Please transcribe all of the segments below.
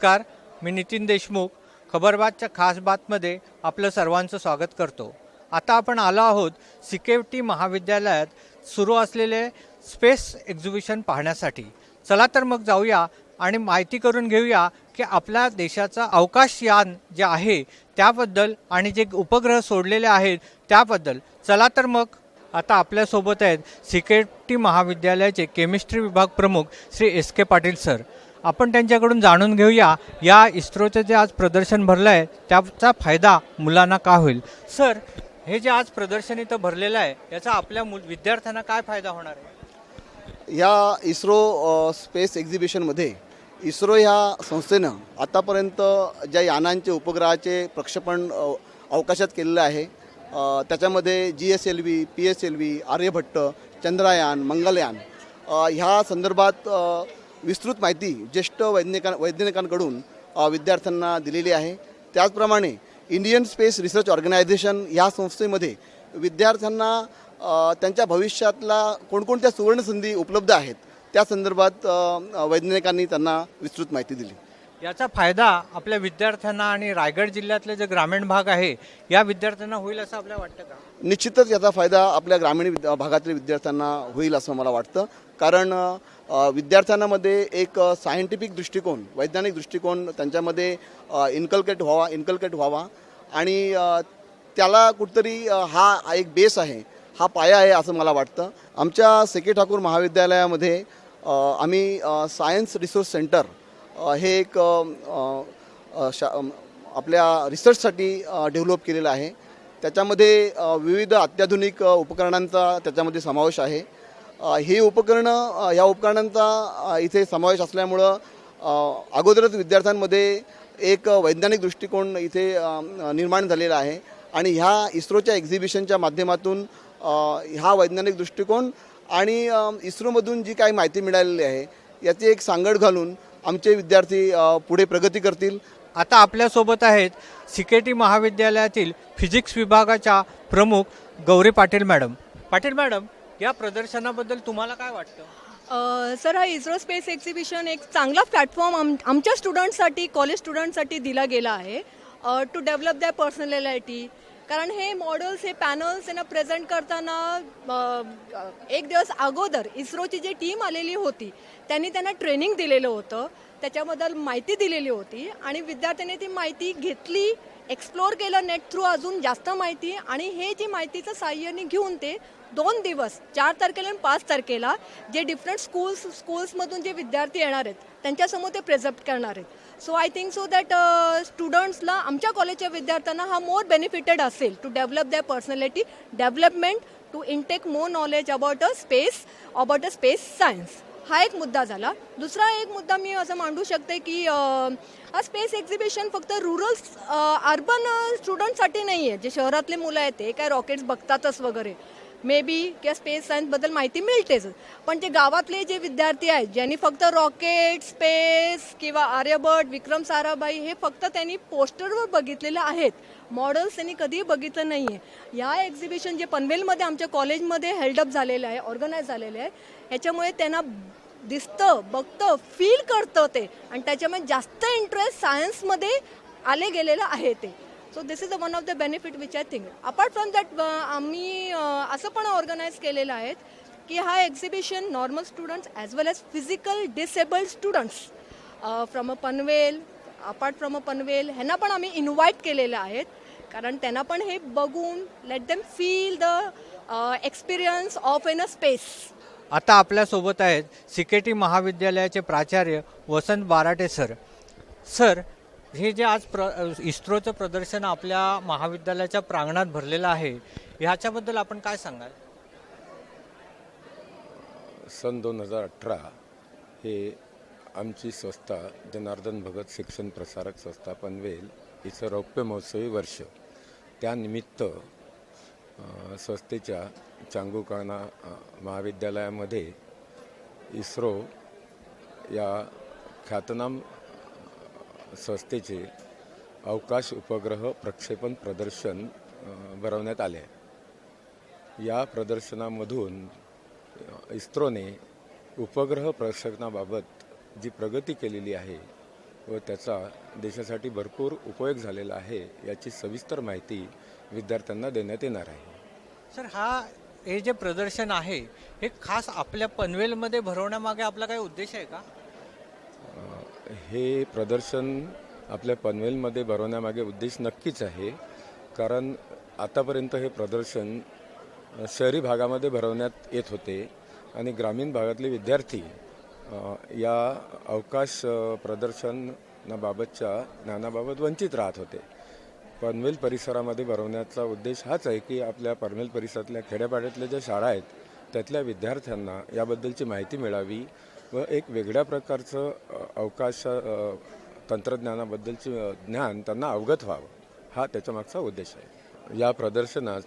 नमस्कार मी नितीन देशमुख. खबरबातच्या खास बातमध्ये आपलं सर्वांचं स्वागत करतो. आता आपण आलो आहोत सिकेटी महाविद्यालयात सुरू असलेले स्पेस एक्झिबिशन पाहण्यासाठी. चला तर मग जाऊया आणि माहिती करून घेऊया की आपल्या देशाचं अवकाशयान जे आहे त्याबद्दल आणि जे उपग्रह सोडलेले आहेत त्याबद्दल. चला तर मग. आता आपल्यासोबत आहेत सिकेटी महाविद्यालयाचे केमिस्ट्री विभाग प्रमुख Shri S K Patil sir. आपण त्यांच्याकडून जाणून घेऊया या इस्रोचं जे आज प्रदर्शन भरलं आहे त्याचा फायदा मुलांना का होईल? सर हे जे आज प्रदर्शन इथं भरलेलं आहे याचा आपल्या मुल विद्यार्थ्यांना काय फायदा होणार आहे? या इस्रो स्पेस एक्झिबिशनमध्ये इस्रो ह्या संस्थेनं आतापर्यंत ज्या यानांचे उपग्रहाचे प्रक्षेपण अवकाशात केलेलं आहे त्याच्यामध्ये G S L V P S L V Aryabhata Chandrayaan Mangalyaan ह्या संदर्भात विस्तृत माहिती ज्येष्ठ वैज्ञानिकां वैज्ञानिकांकडून विद्यार्थ्यांना दिलेली आहे. त्याचप्रमाणे इंडियन स्पेस रिसर्च ऑर्गनायझेशन ह्या संस्थेमध्ये विद्यार्थ्यांना त्यांच्या भविष्यातला कोणकोणत्या सुवर्णसंधी उपलब्ध आहेत त्या संदर्भात वैज्ञानिकांनी त्यांना विस्तृत माहिती दिली. याचा फायदा आपल्या विद्यार्थ्यांना आणि रायगड जिल्ह्यातले जे ग्रामीण भाग आहे या विद्यार्थ्यांना होईल असं आपल्याला वाटतं का? निश्चितच याचा फायदा आपल्या ग्रामीण भागातील विद्यार्थ्यांना होईल असं मला वाटतं. कारण विद्यार्थ्यांमध्ये एक सायंटिफिक दृष्टिकोन वैज्ञानिक दृष्टिकोन त्यांच्यामध्ये इन्कल्केट व्हावा इन्कल्केट व्हावा. आणि त्याला कुठतरी हा एक बेस आहे हा पाया आहे असं मला वाटतं. आमच्या सेके ठाकूर महाविद्यालयामध्ये आम्ही सायन्स रिसोर्स सेंटर हे एक शा आपल्या रिसर्चसाठी डेव्हलप केलेलं आहे. त्याच्यामध्ये विविध अत्याधुनिक उपकरणांचा त्याच्यामध्ये समावेश आहे. ही उपकरणं या ह्या उपकरणांचा इथे समावेश असल्यामुळं अगोदरच विद्यार्थ्यांमध्ये एक वैज्ञानिक दृष्टिकोन इथे निर्माण झालेला आहे. आणि ह्या इस्रोच्या एक्झिबिशनच्या माध्यमातून हा ह्या वैज्ञानिक दृष्टिकोन आणि इस्रोमधून जी काही माहिती मिळालेली आहे याची एक सांगड घालून आमचे विद्यार्थी पुढे प्रगती करतील. आता आपल्यासोबत आहेत सिकेटी महाविद्यालयातील फिजिक्स विभागाच्या प्रमुख गौरी पाटील मॅडम. पाटील मॅडम या प्रदर्शनाबद्दल तुम्हाला काय वाटतं? सर हा इस्रो स्पेस एक्झिबिशन एक चांगला प्लॅटफॉर्म आम आमच्या स्टुडंटसाठी कॉलेज स्टुडंटसाठी दिला गेला आहे टू डेव्हलप दॅ पर्सनॅलिटी कारण हे मॉडेल्स हे पॅनल्स यांना प्रेझेंट करताना एक दिवस अगोदर इस्रोची जी टीम आलेली होती त्यांनी त्यांना ट्रेनिंग दिलेलं होतं. त्याच्याबद्दल माहिती दिलेली होती आणि विद्यार्थ्यांनी ती माहिती घेतली एक्सप्लोअर केलं नेट थ्रू अजून जास्त माहिती आणि हे जी माहितीचं साह्याने घेऊन ते दोन दिवस चार तारखेला आणि पाच तारखेला जे डिफरंट स्कूल्स स्कूल्समधून जे विद्यार्थी येणार आहेत त्यांच्यासमोर ते प्रेझेंट करणार आहेत. So I think so that स्टुडंट्सला आमच्या कॉलेजच्या विद्यार्थ्यांना हा मोर बेनिफिटेड असेल to develop the personality development to intake more knowledge about uh space about uh space science हा एक मुद्दा झाला. दुसरा एक मुद्दा मी असं मांडू शकते की हा स्पेस एक्झिबिशन फक्त रुरल अर्बन स्टुडंटसाठी नाही आहे जे शहरातले मुलं आहेत ते काय रॉकेट्स बघतातच वगैरे. मे बी किंवा स्पेस सायन्सबद्दल माहिती मिळतेच. पण जे गावातले जे विद्यार्थी आहेत ज्यांनी फक्त रॉकेट स्पेस किंवा आर्यभट विक्रम साराभाई हे फक्त त्यांनी पोस्टरवर बघितलेलं आहेत. मॉडेल्स त्यांनी कधीही बघितलं नाही आहे या एक्झिबिशन जे पनवेलमध्ये आमच्या कॉलेजमध्ये हेल्डअप झालेलं आहे ऑर्गनाईज झालेलं आहे ह्याच्यामुळे त्यांना दिसतं बघतं फील करतं ते. आणि त्याच्यामुळे जास्त इंटरेस्ट सायन्समध्ये आले गेलेलं आहे ते. So this is the one of the benefit which I think apart from that आम्ही uh, असं पण ऑर्गनाईज केलेलं आहे की हा exhibition normal students as well as physical disabled students from uh Panvel apart from uh Panvel ह्यांना पण आम्ही इन्व्हाइट केलेलं आहेत. कारण त्यांना पण हे बघून let them feel the experience of in uh space आता आपल्यासोबत आहेत सिकेटी महाविद्यालयाचे प्राचार्य वसंत बाराटे सर. सर हे जे आज प्र इस्रोचं प्रदर्शन आपल्या महाविद्यालयाच्या प्रांगणात भरलेलं आहे ह्याच्याबद्दल आपण काय सांगाल? सन दोन हजार अठरा हे आमची संस्था जनार्दन भगत शिक्षण प्रसारक संस्था पनवेल हिचं रौप्य महोत्सवी वर्ष. त्यानिमित्त संस्थेच्या चांगुकाना महाविद्यालयामध्ये इस्रो या ख्यातनाम संस्थेचे अवकाश उपग्रह प्रक्षेपण प्रदर्शन भरवण्यात आले. आहे या प्रदर्शनामधून इस्रोने उपग्रह प्रक्षेपणाबाबत जी प्रगती केलेली आहे व त्याचा देशासाठी भरपूर उपयोग झालेला आहे याची सविस्तर माहिती विद्यार्थ्यांना देण्यात येणार आहे. सर हा हे जे प्रदर्शन आहे हे खास आपल्या पनवेलमध्ये भरवण्यामागे आपला काही उद्देश आहे का? हे प्रदर्शन आपल्या पनवेलमध्ये भरवण्यामागे उद्देश नक्कीच आहे. कारण आतापर्यंत हे प्रदर्शन शहरी भागामध्ये भरवण्यात येत होते आणि ग्रामीण भागातले विद्यार्थी या अवकाश प्रदर्शनाबाबतच्या ज्ञानाबाबत वंचित राहत होते. पनवेल परिसरामध्ये भरवण्याचा उद्देश हाच आहे की आपल्या पनवेल परिसरातल्या खेड्यापाड्यातल्या ज्या शाळा आहेत त्यातल्या विद्यार्थ्यांना याबद्दलची माहिती मिळावी. व एक वेगळ्या प्रकारचं अवकाश तंत्रज्ञानाबद्दलचे ज्ञान त्यांना अवगत व्हावं हा त्याच्यामागचा उद्देश आहे. या प्रदर्शनात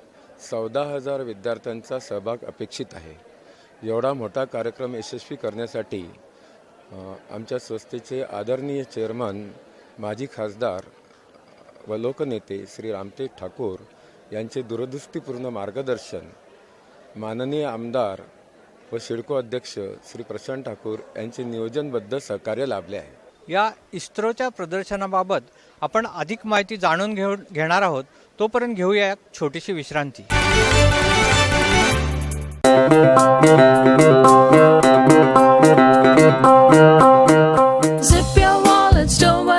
चौदा हजार विद्यार्थ्यांचा सहभाग अपेक्षित आहे. एवढा मोठा कार्यक्रम यशस्वी करण्यासाठी आमच्या संस्थेचे आदरणीय चेअरमन माजी खासदार व लोकनेते श्री रामतेज ठाकूर यांचे दूरदृष्टीपूर्ण मार्गदर्शन माननीय आमदार व शिडको अध्यक्ष श्री प्रशांत ठाकूर यांचे नियोजनबद्ध सहकार्य लाभले आहे. या इस्रोच्या प्रदर्शनाबाबत आपण अधिक माहिती जाणून घेऊ घेणार आहोत. तोपर्यंत घेऊया एक छोटीशी विश्रांती. Zip your wallets, don't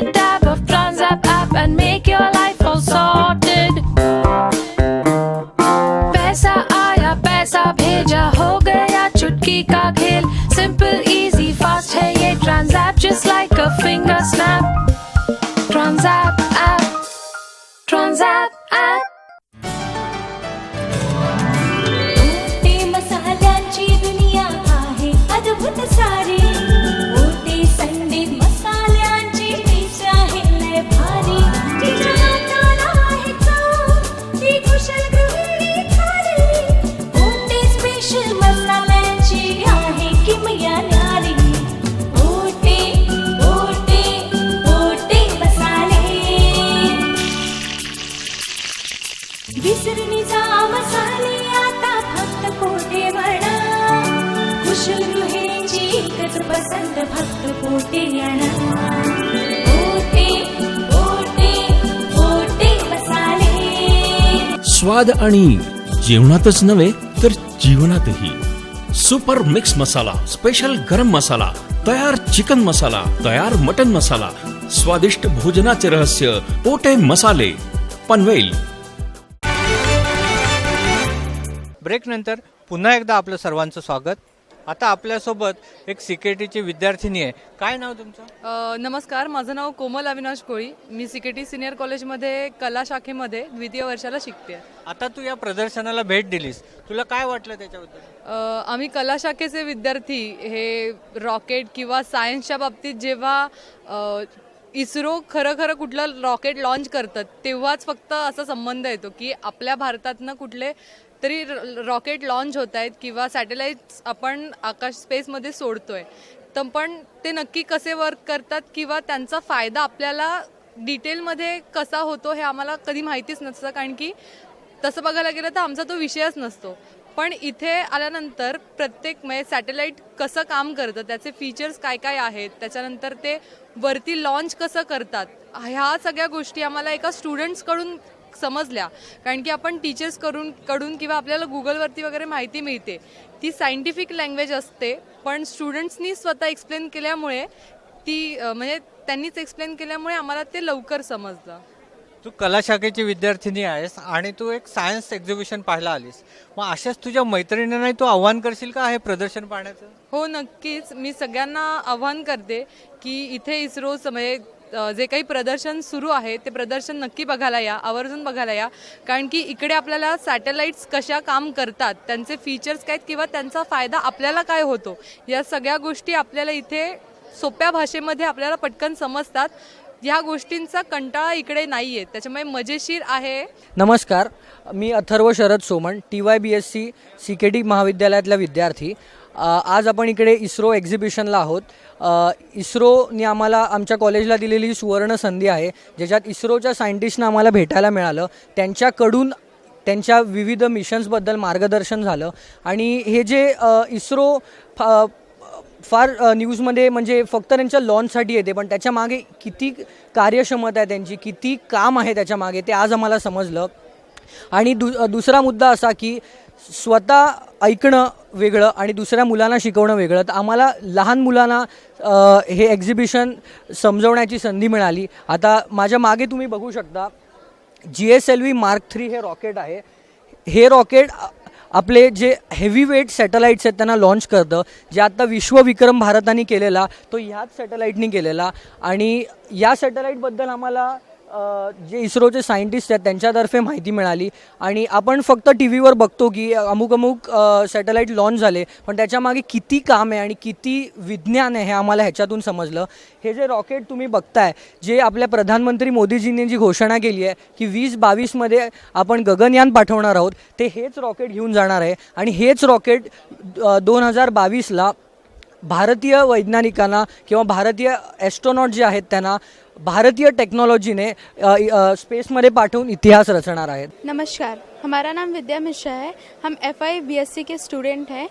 Dive diver पसंत फक्त पोटे आणा पोटे पोटे पोटे मसाले स्वाद आणि जेवणातच नव्हे तर जीवनातही. सुपर मिक्स मसाला स्पेशल गरम मसाला तयार चिकन मसाला तयार मटन मसाला स्वादिष्ट भोजनाचे रहस्य पोटे मसाले पनवेल. ब्रेकनंतर पुन्हा एकदा आपलं सर्वांचं स्वागत. आता आपल्यासोबत एक सिक्युरिटीची विद्यार्थिनी आहे. काय नाव तुमचं? अ, नमस्कार माझं नाव कोमल अविनाश कोळी. मी सिकेटी सिनियर कॉलेजमध्ये कला शाखेमध्ये द्वितीय वर्षाला शिकते. आता तू या प्रदर्शनाला भेट दिलीस. तुला काय वाटलं त्याच्याबद्दल? अ, आम्ही कला शाखेचे विद्यार्थी हे रॉकेट किंवा सायन्सच्या बाबतीत जेव्हा अ, इस्रो खरं खरं कुठलं रॉकेट लॉन्च करतात तेव्हाच फक्त असा संबंध येतो की आपल्या भारतातनं कुठले तरी र- रॉकेट लॉन्च होत आहेत किंवा सॅटेलाइट्स आपण आकाश स्पेसमध्ये सोडतोय. तर पण ते नक्की कसे वर्क करतात किंवा त्यांचा फायदा आपल्याला डिटेलमध्ये कसा होतो हे आम्हाला कधी माहितीच नसतं. कारण की तसं बघायला गेलं तर आमचा तो विषयच नसतो. पण इथे आल्यानंतर प्रत्येक म्हणजे सॅटेलाईट कसं काम करतं त्याचे फीचर्स काय काय आहेत त्याच्यानंतर ते वरती लॉन्च कसं करतात ह्या सगळ्या गोष्टी आम्हाला एका स्टुडंट्सकडून समजल्या. कारण की आपण टीचर्स करून कडून किंवा आपल्याला गुगलवरती वगैरे माहिती मिळते. ती सायंटिफिक लँग्वेज असते पण स्टुडंट्सनी स्वतः एक्सप्लेन केल्यामुळे ती म्हणजे त्यांनीच एक्सप्लेन केल्यामुळे आम्हाला ते लवकर समजलं. तू कला शाखेची विद्यार्थिनी आहेस आणि तू एक सायन्स एक्झिबिशन पाहायला आलीस. मग अशाच तुझ्या मैत्रिणींनाही तू आव्हान करशील का हे प्रदर्शन पाहण्याचं? हो नक्कीच. मी सगळ्यांना आव्हान करते की इथे इस्रो म्हणजे जे काही प्रदर्शन सुरू आहे ते प्रदर्शन नक्की बघायला या आवर्जून बघायला या. कारण की इकडे आपल्याला सॅटेलाईट्स कशा काम करतात त्यांचे फीचर्स काय आहेत किंवा त्यांचा फायदा आपल्याला काय होतो या सगळ्या गोष्टी आपल्याला इथे सोप्या भाषेमध्ये आपल्याला पटकन समजतात. ह्या गोष्टींचा कंटाळा इकडे नाही आहे त्याच्यामुळे मजेशीर आहे. नमस्कार. मी Atharva Sharad Soman T Y B S C C K T महाविद्यालयातला विद्यार्थी. आज आपण इकडे इस्रो एक्झिबिशनला आहोत. इस्रोने आम्हाला आमच्या कॉलेजला दिलेली सुवर्ण संधी आहे ज्याच्यात इस्रोच्या सायंटिस्टना आम्हाला भेटायला मिळालं. त्यांच्याकडून त्यांच्या विविध मिशन्सबद्दल मार्गदर्शन झालं. आणि हे जे इस्रो फा फार न्यूजमध्ये म्हणजे फक्त त्यांच्या लॉन्चसाठी येते पण त्याच्यामागे किती कार्यक्षमता आहे त्यांची किती काम आहे त्याच्यामागे ते आज आम्हाला समजलं. आणि दु दुसरा मुद्दा असा की स्वतः ऐकणं वेगळं आणि दुसऱ्या मुलांना शिकवणं वेगळं. तर आम्हाला लहान मुलांना हे एक्झिबिशन समजवण्याची संधी मिळाली. आता माझ्या मागे तुम्ही बघू शकता G S L V mark three हे रॉकेट आहे. हे रॉकेट आपले जे हेवी वेट सॅटेलाईट्स आहेत त्यांना लॉन्च करतं. जे आत्ता विश्वविक्रम भारताने केलेला तो ह्याच सॅटेलाईटनी केलेला. आणि या सॅटेलाईटबद्दल आम्हाला जे इस्रोचे सायंटिस्ट आहेत त्यांच्यातर्फे माहिती मिळाली. आणि आपण फक्त टी व्हीवर बघतो की अमुक अमुक सॅटेलाईट लॉन्च झाले. पण त्याच्यामागे किती काम आहे आणि किती विज्ञान आहे हे आम्हाला ह्याच्यातून समजलं. हे जे रॉकेट तुम्ही बघताय जे आपल्या प्रधानमंत्री मोदीजींनी जी घोषणा केली आहे की वीस बावीसमध्ये आपण गगनयान पाठवणार आहोत ते हेच रॉकेट घेऊन जाणार आहे. आणि हेच रॉकेट दोन हजार बावीसला भारतीय वैज्ञानिकांना किंवा भारतीय ॲस्ट्रॉनॉट जे आहेत त्यांना भारतीय टेक्नॉलॉजीने स्पेसमध्ये पाठवून इतिहास रचणार आहेत. नमस्कार. हमारा नाम विद्या मिश्रा है. हम F I B S C K student हैं.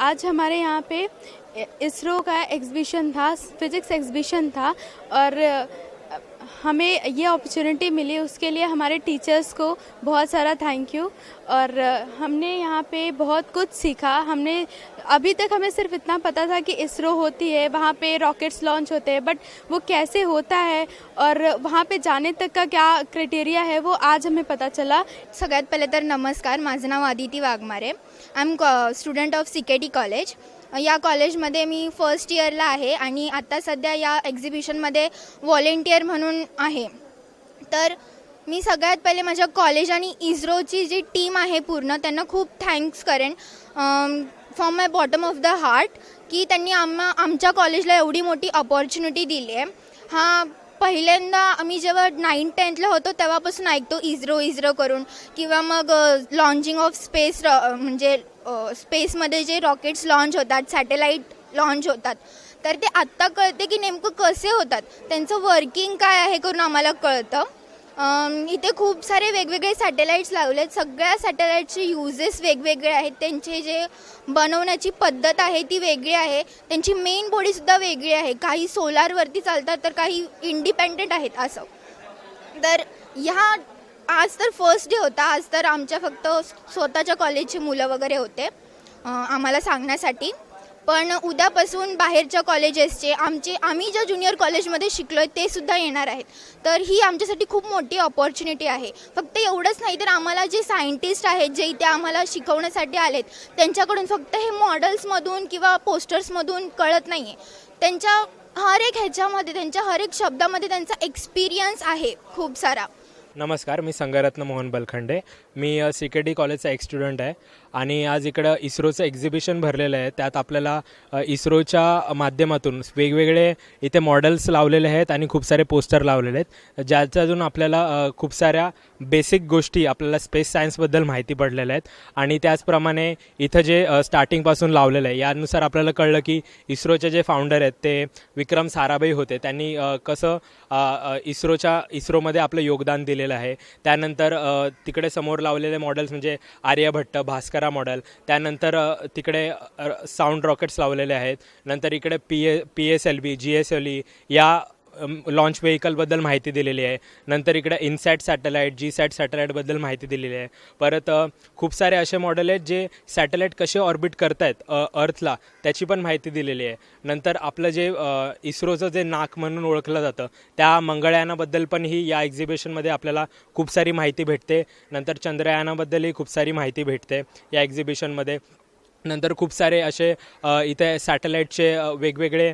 आज हमारे यहाँ पे इसरो का एग्जीबिशन था फिजिक्स एग्जीबिशन था और हमें ये अपॉर्चुनिटी मिली उसके लिए हमारे टीचर्स को बहुत सारा थैंक यू और हमने यहाँ पे बहुत कुछ सीखा। हमने, अभी तक हमें सिर्फ़ इतना पता था कि इसरो होती है, वहाँ पे रॉकेट्स लॉन्च होते हैं बट वो कैसे होता है और वहाँ पे जाने तक का क्या क्राइटेरिया है, वो आज हमें पता चला। सगळ्यात पहिले तर नमस्कार, माझं Aditi Waghmare. I am student of C college या कॉलेजमध्ये मी फर्स्ट इयरला आहे आणि आत्ता सध्या या एक्झिबिशनमध्ये व्हॉलेंटियर म्हणून आहे. तर मी सगळ्यात पहिले माझ्या कॉलेज आणि इस्रोची जी टीम आहे पूर्ण त्यांना खूप थँक्स करेन. From my bottom of the heart की त्यांनी आम्हा आमच्या कॉलेजला एवढी मोठी अपॉर्च्युनिटी दिली आहे. हा पहिल्यांदा आम्ही जेव्हा नाईन टेन्थला होतो तेव्हापासून ऐकतो इस्रो इस्रो करून. किंवा मग लॉन्चिंग ऑफ स्पेस म्हणजे स्पेसमध्ये जे रॉकेट्स लॉन्च होतात सॅटेलाईट लॉन्च होतात तर ते आत्ता कळते की नेमकं कसे होतात? त्यांचं वर्किंग काय आहे करून आम्हाला कळतं. इथे खूप सारे वेगवेगळे सॅटेलाईट्स लावले आहेत सगळ्या सॅटेलाईटचे युजेस वेगवेगळे आहेत. त्यांचे जे बनवण्याची पद्धत आहे ती वेगळी आहे. त्यांची मेन बॉडीसुद्धा वेगळी आहे. काही सोलारवरती चालतात तर काही इंडिपेंडेंट आहेत असं. तर ह्या आज तर फर्स्ट डे होता. आज तर आमच्या फक्त स्वतःच्या कॉलेजचे मुलं वगैरे होते आम्हाला सांगण्यासाठी. पण उद्यापासून बाहेरच्या कॉलेजेसचे आमचे आम्ही ज्या ज्युनियर कॉलेजमध्ये शिकलो आहे ते सुद्धा येणार आहेत. तर ही आमच्यासाठी खूप मोठी ऑपॉर्च्युनिटी आहे. फक्त एवढंच नाही तर आम्हाला जे सायंटिस्ट आहेत जे इथे आम्हाला शिकवण्यासाठी आलेत त्यांच्याकडून फक्त हे मॉडेल्समधून किंवा पोस्टर्समधून कळत नाही आहे त्यांच्या हर एक ह्याच्यामध्ये त्यांच्या हर एक शब्दामध्ये त्यांचा एक्सपिरियन्स आहे खूप सारा. नमस्कार मी संगरत्न मोहन बलखंडे. मी सी के डी कॉलेजचा एक स्टुडंट आहे आणि आज इकडं इस्रोचं एक्झिबिशन भरलेलं आहे. त्यात आपल्याला इस्रोच्या माध्यमातून वेगवेगळे इथे मॉडेल्स लावलेले आहेत आणि खूप सारे पोस्टर लावलेले आहेत. ज्याच्यातून आपल्याला खूप साऱ्या बेसिक गोष्टी आपल्याला स्पेस सायन्सबद्दल माहिती पडलेल्या आहेत. आणि त्याचप्रमाणे इथं जे स्टार्टिंगपासून लावलेलं आहे यानुसार आपल्याला कळलं की इस्रोचे जे फाउंडर आहेत ते विक्रम साराभाई होते. त्यांनी कसं इस्रोच्या इस्रोमध्ये आपलं योगदान दिलेलं आहे. त्यानंतर तिकडे समोर लावलेले मॉडेल्स म्हणजे आर्यभट्ट भास्करा मॉडेल त्यानंतर तिकडे साऊंड रॉकेट्स लावलेले आहेत. नंतर इकडे P A P S L B G S L E या लॉन्च व्हेकलबद्दल माहिती दिलेली आहे. नंतर इकडं इनसॅट सॅटेलाईट जी सॅट सॅटेलाईटबद्दल माहिती दिलेली आहे. परत खूप सारे असे मॉडेल आहेत जे सॅटेलाईट कसे ऑर्बिट करतायत अर्थला त्याची पण माहिती दिलेली आहे. नंतर आपलं जे इस्रोचं जे नाक म्हणून ओळखलं जातं त्या मंगळयानाबद्दल पण ही या एक्झिबिशनमध्ये आपल्याला खूप सारी माहिती भेटते. नंतर चंद्रयानाबद्दलही खूप सारी माहिती भेटते या एक्झिबिशनमध्ये नंतर खूप सारे असे इथे सॅटेलाईटचे वेगवेगळे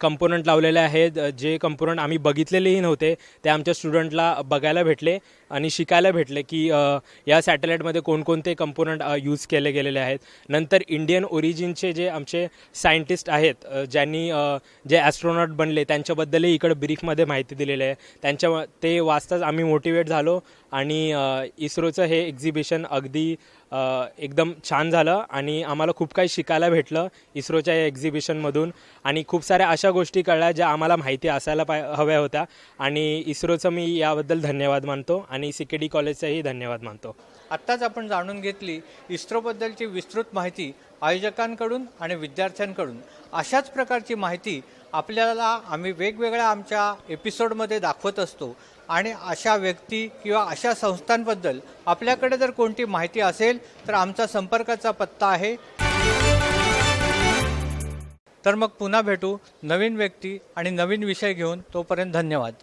कंपोनंट लावलेले आहेत. जे कंपोनंट आम्ही बघितलेलेही नव्हते ते आमच्या स्टुडंटला बघायला भेटले आणि शिकायला भेटले की या सॅटेलाईटमध्ये कोणकोणते कंपोनंट यूज केले गेलेले आहेत. नंतर इंडियन ओरिजिनचे जे आमचे सायंटिस्ट आहेत ज्यांनी जे ॲस्ट्रॉनॉट बनले त्यांच्याबद्दलही इकडं ब्रीफमध्ये माहिती दिलेली आहे. त्यांच्या ते वाचताच आम्ही मोटिवेट झालो आणि इस्रोचं हे एक्झिबिशन अगदी एकदम छान झालं आणि आम्हाला खूप काही शिकायला भेटलं इस्रोच्या या एक्झिबिशनमधून आणि खूप साऱ्या अशा गोष्टी कळल्या ज्या आम्हाला माहिती असायला पाय हव्या होत्या. आणि इस्रोचं मी याबद्दल धन्यवाद मानतो आणि सी के डी कॉलेजचाही धन्यवाद मानतो. आत्ताच आपण जाणून घेतली इस्रोबद्दलची विस्तृत माहिती आयोजकांकडून आणि विद्यार्थ्यांकडून. अशाच प्रकारची माहिती आपल्याला आम्ही वेगवेगळ्या आमच्या एपिसोडमध्ये दाखवत असतो आणि अशा व्यक्ती किंवा अशा संस्थांबद्दल आपल्याकडे जर कोणती माहिती असेल तर आमचा संपर्काचा पत्ता आहे. तर मग पुन्हा भेटू नवीन व्यक्ती आणि नवीन विषय घेऊन. तोपर्यंत धन्यवाद.